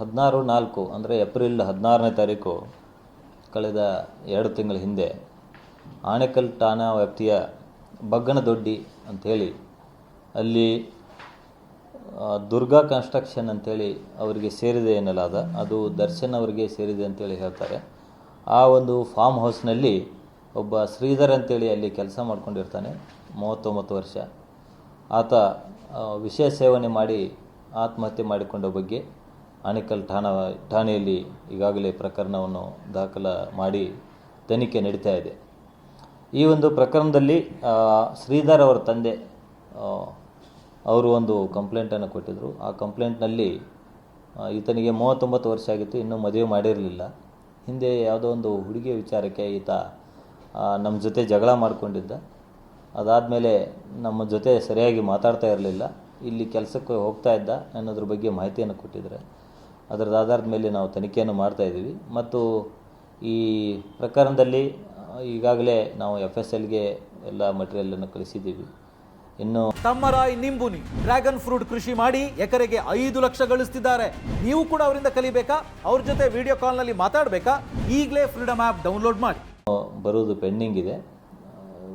ಹದಿನಾರು ನಾಲ್ಕು, ಅಂದರೆ ಏಪ್ರಿಲ್ ಹದಿನಾರನೇ ತಾರೀಕು, ಕಳೆದ ಎರಡು ತಿಂಗಳ ಹಿಂದೆ ಆಣೆಕಲ್ ಠಾಣಾ ವ್ಯಾಪ್ತಿಯ ಬಗ್ಗನದೊಡ್ಡಿ ಅಂಥೇಳಿ ಅಲ್ಲಿ ದುರ್ಗಾ ಕನ್ಸ್ಟ್ರಕ್ಷನ್ ಅಂತೇಳಿ ಅವರಿಗೆ ಸೇರಿದೆ ಎನ್ನಲಾದ, ಅದು ದರ್ಶನ್ ಅವರಿಗೆ ಸೇರಿದೆ ಅಂತೇಳಿ ಹೇಳ್ತಾರೆ. ಆ ಒಂದು ಫಾರ್ಮ್ ಹೌಸ್ನಲ್ಲಿ ಒಬ್ಬ ಶ್ರೀಧರ್ ಅಂತೇಳಿ ಅಲ್ಲಿ ಕೆಲಸ ಮಾಡ್ಕೊಂಡಿರ್ತಾನೆ, ಮೂವತ್ತೊಂಬತ್ತು ವರ್ಷ. ಆತ ವಿಷಯ ವಿಷ ಸೇವನೆ ಮಾಡಿ ಆತ್ಮಹತ್ಯೆ ಮಾಡಿಕೊಂಡ ಬಗ್ಗೆ ಆನೇಕಲ್ ಠಾಣಾ ಠಾಣೆಯಲ್ಲಿ ಈಗಾಗಲೇ ಪ್ರಕರಣವನ್ನು ದಾಖಲ ಮಾಡಿ ತನಿಖೆ ನಡೀತಾ ಇದೆ. ಈ ಒಂದು ಪ್ರಕರಣದಲ್ಲಿ ಶ್ರೀಧರ್ ಅವರ ತಂದೆ ಅವರು ಒಂದು ಕಂಪ್ಲೇಂಟನ್ನು ಕೊಟ್ಟಿದ್ದರು ಆ ಕಂಪ್ಲೇಂಟ್ನಲ್ಲಿ ಈತನಿಗೆ ಮೂವತ್ತೊಂಬತ್ತು ವರ್ಷ ಆಗಿತ್ತು, ಇನ್ನೂ ಮದುವೆ ಮಾಡಿರಲಿಲ್ಲ. ಹಿಂದೆ ಯಾವುದೋ ಒಂದು ಹುಡುಗಿಯ ವಿಚಾರಕ್ಕೆ ಈತ ನಮ್ಮ ಜೊತೆ ಜಗಳ ಮಾಡಿಕೊಂಡಿದ್ದ. ಅದಾದಮೇಲೆ ನಮ್ಮ ಜೊತೆ ಸರಿಯಾಗಿ ಮಾತಾಡ್ತಾ ಇರಲಿಲ್ಲ. ಇಲ್ಲಿ ಕೆಲಸಕ್ಕೆ ಹೋಗ್ತಾ ಇದ್ದ ಅನ್ನೋದ್ರ ಬಗ್ಗೆ ಮಾಹಿತಿಯನ್ನು ಕೊಟ್ಟಿದ್ದಾರೆ. ಅದರದ ಆಧಾರದ ಮೇಲೆ ನಾವು ತನಿಖೆಯನ್ನು ಮಾಡ್ತಾ ಇದ್ದೀವಿ. ಮತ್ತು ಈ ಪ್ರಕರಣದಲ್ಲಿ ಈಗಾಗಲೇ ನಾವು ಎಫ್ ಎಸ್ ಎಲ್ಗೆ ಎಲ್ಲ ಮಟೀರಿಯಲನ್ನು ಕಳಿಸಿದ್ದೀವಿ. ಇನ್ನು ತಮ್ಮರಾಯ್ ನಿಂಬುನಿ ಡ್ರ್ಯಾಗನ್ ಫ್ರೂಟ್ ಕೃಷಿ ಮಾಡಿ ಎಕರೆಗೆ ಐದು ಲಕ್ಷ ಗಳಿಸ್ತಿದ್ದಾರೆ. ನೀವು ಕೂಡ ಅವರಿಂದ ಕಲಿಬೇಕಾ? ಅವ್ರ ಜೊತೆ ವಿಡಿಯೋ ಕಾಲ್ನಲ್ಲಿ ಮಾತಾಡಬೇಕಾ? ಈಗಲೇ ಫ್ರೀಡಮ್ ಆ್ಯಪ್ ಡೌನ್ಲೋಡ್ ಮಾಡಿ. ಬರುವುದು ಪೆಂಡಿಂಗ್ ಇದೆ.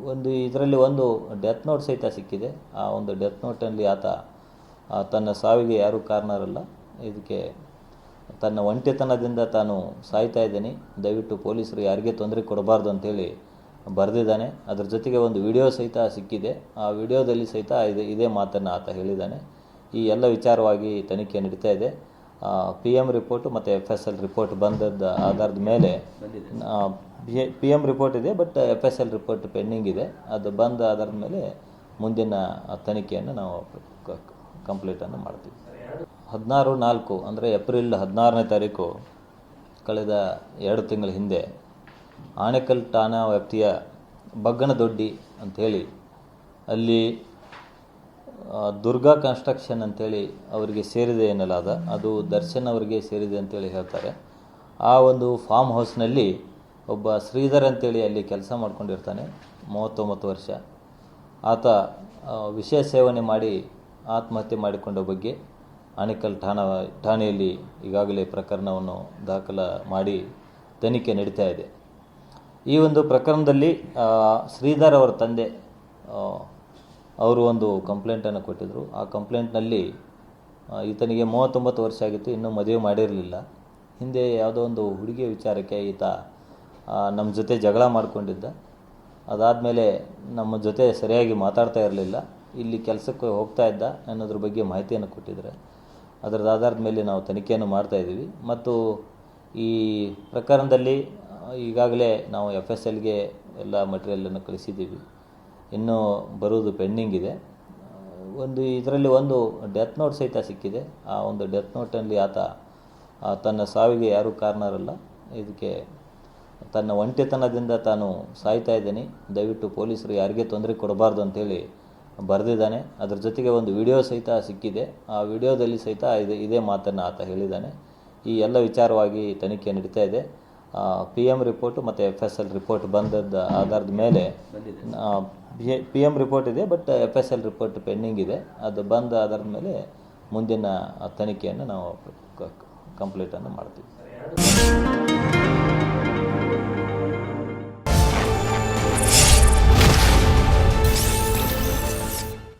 ಒಂದು ಇದರಲ್ಲಿ ಒಂದು ಡೆತ್ ನೋಟ್ ಸಹಿತ ಸಿಕ್ಕಿದೆ. ಆ ಒಂದು ಡೆತ್ ನೋಟಲ್ಲಿ ಆತ ಆ, ತನ್ನ ಸಾವಿಗೆ ಯಾರೂ ಕಾರಣರಲ್ಲ. ಇದಕ್ಕೆ ತನ್ನ ಒಂಟಿತನದಿಂದ ತಾನು ಸಾಯ್ತಾ ಇದ್ದೀನಿ. ದಯವಿಟ್ಟು ಪೊಲೀಸರು ಯಾರಿಗೆ ತೊಂದರೆ ಕೊಡಬಾರ್ದು ಅಂತೇಳಿ ಬರೆದಿದ್ದಾನೆ. ಅದ್ರ ಜೊತೆಗೆ ಒಂದು ವಿಡಿಯೋ ಸಹಿತ ಸಿಕ್ಕಿದೆ. ಆ ವಿಡಿಯೋದಲ್ಲಿ ಸಹಿತ ಇದೆ ಇದೇ ಮಾತನ್ನು ಆತ ಹೇಳಿದ್ದಾನೆ. ಈ ಎಲ್ಲ ವಿಚಾರವಾಗಿ ತನಿಖೆ ನಡೀತಾ ಇದೆ. ಪಿ ಎಂ ರಿಪೋರ್ಟು ಮತ್ತು ಎಫ್ ಎಸ್ ಎಲ್ ರಿಪೋರ್ಟ್ ಬಂದದ್ದು ಆಧಾರದ ಮೇಲೆ ಪಿ ಎಂ ರಿಪೋರ್ಟ್ ಇದೆ but F S L report pending ಇದೆ. ಅದು ಬಂದ ಆಧಾರದ ಮೇಲೆ ಮುಂದಿನ ತನಿಖೆಯನ್ನು ನಾವು ಕಂಪ್ಲೀಟನ್ನು ಮಾಡ್ತೀವಿ. ಹದಿನಾರು ನಾಲ್ಕು, ಅಂದರೆ ಏಪ್ರಿಲ್ ಹದಿನಾರನೇ ತಾರೀಕು, ಕಳೆದ ಎರಡು ತಿಂಗಳ ಹಿಂದೆ ಆಣೆಕಲ್ ಠಾಣಾ ವ್ಯಾಪ್ತಿಯ ಬಗ್ಗನದೊಡ್ಡಿ ಅಂಥೇಳಿ, ಅಲ್ಲಿ ದುರ್ಗಾ ಕನ್ಸ್ಟ್ರಕ್ಷನ್ ಅಂತೇಳಿ ಅವರಿಗೆ ಸೇರಿದೆ ಎನ್ನಲಾದ, ಅದು ದರ್ಶನ್ ಅವರಿಗೆ ಸೇರಿದೆ ಅಂತೇಳಿ ಹೇಳ್ತಾರೆ. ಆ ಒಂದು ಫಾರ್ಮ್ ಹೌಸ್ನಲ್ಲಿ ಒಬ್ಬ ಶ್ರೀಧರ್ ಅಂತೇಳಿ ಅಲ್ಲಿ ಕೆಲಸ ಮಾಡ್ಕೊಂಡಿರ್ತಾನೆ, ಮೂವತ್ತೊಂಬತ್ತು ವರ್ಷ. ಆತ ವಿಷಯ ವಿಷ ಸೇವನೆ ಮಾಡಿ ಆತ್ಮಹತ್ಯೆ ಮಾಡಿಕೊಂಡ ಬಗ್ಗೆ ಆನೇಕಲ್ ಠಾಣಾ ಠಾಣೆಯಲ್ಲಿ ಈಗಾಗಲೇ ಪ್ರಕರಣವನ್ನು ದಾಖಲ ಮಾಡಿ ತನಿಖೆ ನಡೀತಾ ಇದೆ. ಈ ಒಂದು ಪ್ರಕರಣದಲ್ಲಿ ಶ್ರೀಧರ್ ಅವರ ತಂದೆ ಅವರು ಒಂದು ಕಂಪ್ಲೇಂಟನ್ನು ಕೊಟ್ಟಿದ್ದರು ಆ ಕಂಪ್ಲೇಂಟ್ನಲ್ಲಿ ಈತನಿಗೆ ಮೂವತ್ತೊಂಬತ್ತು ವರ್ಷ ಆಗಿತ್ತು, ಇನ್ನೂ ಮದುವೆ ಮಾಡಿರಲಿಲ್ಲ. ಹಿಂದೆ ಯಾವುದೋ ಒಂದು ಹುಡುಗಿಯ ವಿಚಾರಕ್ಕೆ ಈತ ನಮ್ಮ ಜೊತೆ ಜಗಳ ಮಾಡಿಕೊಂಡಿದ್ದ. ಅದಾದಮೇಲೆ ನಮ್ಮ ಜೊತೆ ಸರಿಯಾಗಿ ಮಾತಾಡ್ತಾ ಇರಲಿಲ್ಲ. ಇಲ್ಲಿ ಕೆಲಸಕ್ಕೆ ಹೋಗ್ತಾ ಇದ್ದ ಅನ್ನೋದ್ರ ಬಗ್ಗೆ ಮಾಹಿತಿಯನ್ನು ಕೊಟ್ಟಿದ್ದಾರೆ. ಅದರದ ಆಧಾರದ ಮೇಲೆ ನಾವು ತನಿಖೆಯನ್ನು ಮಾಡ್ತಾ ಇದ್ದೀವಿ. ಮತ್ತು ಈ ಪ್ರಕರಣದಲ್ಲಿ, ಈಗಾಗಲೇ ನಾವು ಎಫ್ ಎಸ್ ಎಲ್ಗೆ ಎಲ್ಲ ಮಟೀರಿಯಲನ್ನು ಕಳಿಸಿದ್ದೀವಿ. ಇನ್ನೂ ಬರುವುದು ಪೆಂಡಿಂಗ್ ಇದೆ. ಒಂದು ಇದರಲ್ಲಿ ಒಂದು ಡೆತ್ ನೋಟ್ ಸಹಿತ ಸಿಕ್ಕಿದೆ. ಆ ಒಂದು ಡೆತ್ ನೋಟಲ್ಲಿ ಆತ ತನ್ನ ಸಾವಿಗೆ ಯಾರೂ ಕಾರಣರಲ್ಲ. ಇದಕ್ಕೆ ತನ್ನ ಒಂಟಿತನದಿಂದ ತಾನು ಸಾಯ್ತಾ ಇದ್ದೀನಿ. ದಯವಿಟ್ಟು ಪೊಲೀಸರು ಯಾರಿಗೆ ತೊಂದರೆ ಕೊಡಬಾರ್ದು ಅಂತೇಳಿ ಬರೆದಿದ್ದಾನೆ. ಅದ್ರ ಜೊತೆಗೆ ಒಂದು ವಿಡಿಯೋ ಸಹಿತ ಸಿಕ್ಕಿದೆ. ಆ ವಿಡಿಯೋದಲ್ಲಿ ಸಹಿತ ಇದೆ, ಇದೇ ಮಾತನ್ನು ಆತ ಹೇಳಿದ್ದಾನೆ. ಈ ಎಲ್ಲ ವಿಚಾರವಾಗಿ ತನಿಖೆ ನಡೀತಾ ಇದೆ. ಪಿ ಎಂ ರಿಪೋರ್ಟು ಮತ್ತು ಎಫ್ ಎಸ್ ಎಲ್ ರಿಪೋರ್ಟ್ ಬಂದದ್ದು ಆಧಾರದ ಮೇಲೆ ಪಿ ಎಂ ರಿಪೋರ್ಟ್ ಇದೆ but F S L report pending ಇದೆ. ಅದು ಬಂದ ಆಧಾರದ ಮೇಲೆ ಮುಂದಿನ ತನಿಖೆಯನ್ನು ನಾವು ಕಂಪ್ಲೀಟನ್ನು ಮಾಡ್ತೀವಿ.